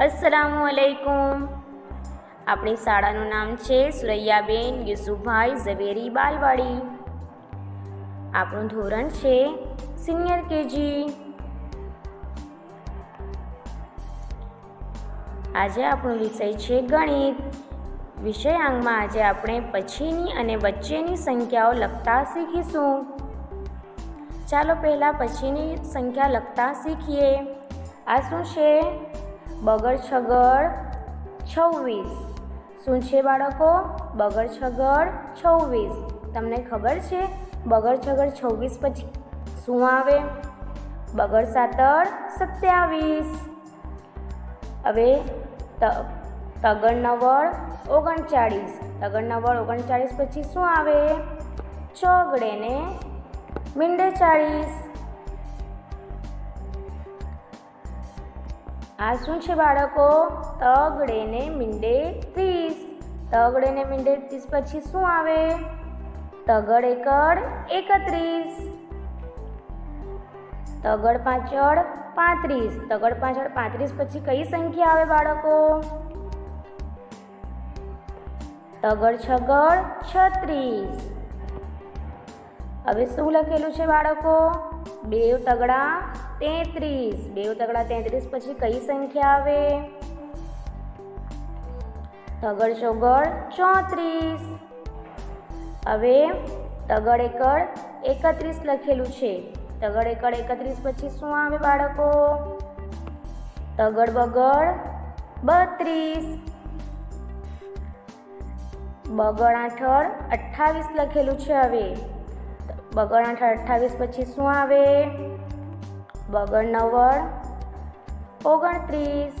અસલામુ અલૈકુમ આપણી શાળાનું નામ છે સુરૈયાબેન યુસુફભાઈ ઝવેરી બાલવાડી. આપણું ધોરણ છે સિનિયર કેજી. આજે આપણો વિષય છે ગણિત. વિષયાંગમાં આજે આપણે પછીની અને વચ્ચેની સંખ્યાઓ લખતા શીખીશું. ચાલો પહેલાં પછીની સંખ્યા લખતા શીખીએ. આ શું છે? બગડ છગડ છવ્વીસ. શું છે બાળકો? બગર છગડ છવ્વીસ. તમને ખબર છે? બગર છગડ છવ્વીસ પછી શું આવે? બગડ સાતર સત્યાવીસ. હવે તગડ નવળ ઓગણચાળીસ. તગડ નવળ ઓગણચાળીસ પછી શું આવે? ચોગડે ને મીંડે ચાળીસ. આ શું છે બાળકો? તગડે ને મીંડે ત્રીસ. તગડે ને મીંડે ત્રીસ પછી શું આવે? તગડ એકડ એકત્રીસ. તગડ પાછળ પાંત્રીસ. તગડ પાછળ પાંત્રીસ પછી કઈ સંખ્યા આવે બાળકો? તગડ છગડ છત્રીસ. હવે શું લખેલું છે બાળકો? બેવ તગડા તેત્રીસ. બેવ તગડા તેત્રીસ પછી કઈ સંખ્યા આવે? તગડ ચોગડ ચોત્રીસ. હવે તગડ એકડ એકત્રીસ લખેલું છે. તગડ એકડ એકત્રીસ પછી શું આવે બાળકો? તગડ બગડ બત્રીસ. બગડ આઠળ અઠ્ઠાવીસ લખેલું છે હવે. બગડ આઠળ અઠ્ઠાવીસ પછી શું આવે? બગડ નવ્વડ ઓગણત્રીસ.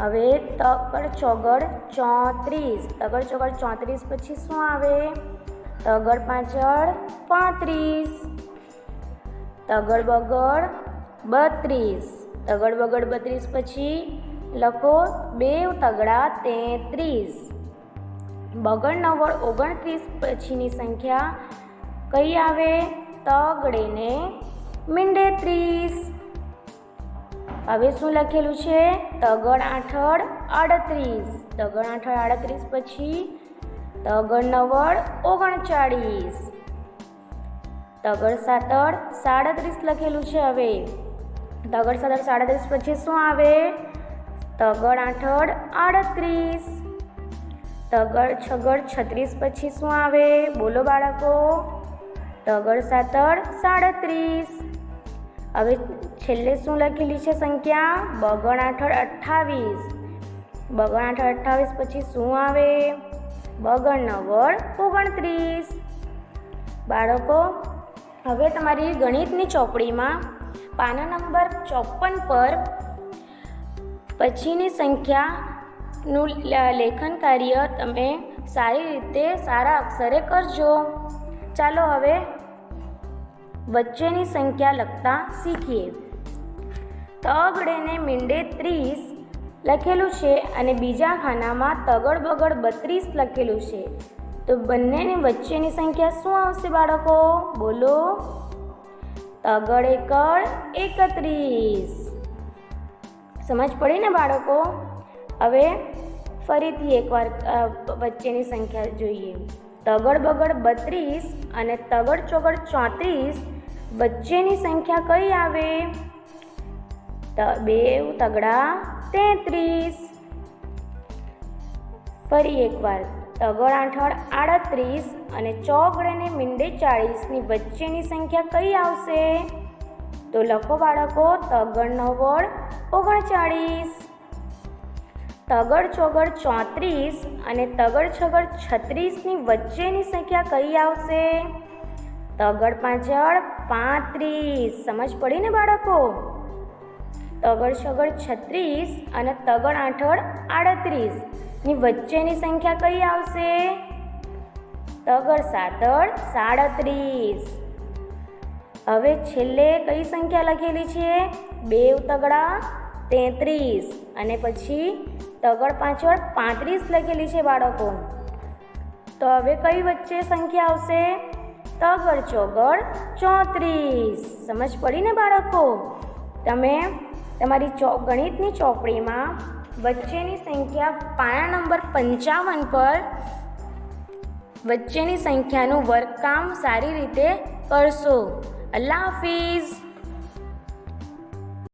હવે તગડ ચોગડ ચોત્રીસ. તગડ ચોગડ ચોત્રીસ પછી શું આવે? તગડ પાછળ પાંત્રીસ. તગડ બગડ બત્રીસ. તગડ બગડ બત્રીસ પછી લખો બેવ તગડા તેત્રીસ. બગડ નવળ ઓગણત્રીસ પછીની સંખ્યા કઈ આવે? તગડે ને મીંડે ત્રીસ. હવે શું લખેલું છે? તગડ આઠળ આડત્રીસ. તગડ આઠળ આડત્રીસ પછી તગડ નવળ ઓગણચાળીસ. તગડ સાતળ સાડત્રીસ લખેલું છે હવે. તગડ સાતળ સાડત્રીસ પછી શું આવે? તગડ આઠળ આડત્રીસ. તગડ છગડ છત્રીસ પછી શું આવે? બોલો બાળકો. તગડ સાતળ સાડત્રીસ. હવે છેલ્લે શું લખેલી છે સંખ્યા? બગણ આઠળ અઠ્ઠાવીસ. બગણ આઠળ અઠ્ઠાવીસ પછી શું આવે? બગણ નવળ ઓગણત્રીસ. બાળકો, હવે તમારી ગણિતની ચોપડીમાં પાના નંબર ચોપન પર પછીની સંખ્યાનું લેખન કાર્ય તમે સારી રીતે સારા અક્ષરે કરજો. ચાલો હવે વચ્ચેની સંખ્યા લખતા શીખીએ. તગડેને મીંડે ત્રીસ લખેલું છે અને બીજા ખાનામાં તગડ બગડ બત્રીસ લખેલું છે. તો બંનેની વચ્ચેની સંખ્યા શું આવશે બાળકો? બોલો. તગડ એકડ એકત્રીસ. સમજ પડી ને બાળકો? હવે ફરીથી એકવાર વચ્ચેની સંખ્યા જોઈએ. તગડ બગડ બત્રીસ અને તગડ ચોગડ ચોત્રીસ વચ્ચેની સંખ્યા કઈ આવે? બેવ તગડા તેત્રીસ. ફરી એકવાર, તગડ આઠળ આડત્રીસ અને ચોગડ અને મીંડે ચાળીસની વચ્ચેની સંખ્યા કઈ આવશે? તો લખો બાળકો, તગડ વળ ઓગણચાળીસ. તગડ ચોગડ ચોત્રીસ અને તગડ છગડ છત્રીસની વચ્ચેની સંખ્યા કઈ આવશે? તગડ પાછળ પાંત્રીસ. સમજ પડી ને બાળકો? તગડ સગડ છત્રીસ અને તગડ આઠળ આડત્રીસ. ની વચ્ચેની સંખ્યા કઈ આવશે? તગડ સાતડ સાડત્રીસ. હવે છેલ્લે કઈ સંખ્યા લખેલી છે? બેવ તગડા તેત્રીસ. અને પછી તગડ પાછળ પાંત્રીસ લખેલી છે બાળકો. તો હવે કઈ વચ્ચે સંખ્યા આવશે? તગડ ચોગળ ચોત્રીસ. સમજ પડી ને બાળકો? તમે તમારી ચો, ગણિતની ચોપડીમાં વચ્ચેની સંખ્યા પાના નંબર પંચાવન પર વચ્ચેની સંખ્યાનું વર્કકામ સારી રીતે કરશો. અલ્લાહ હાફિઝ.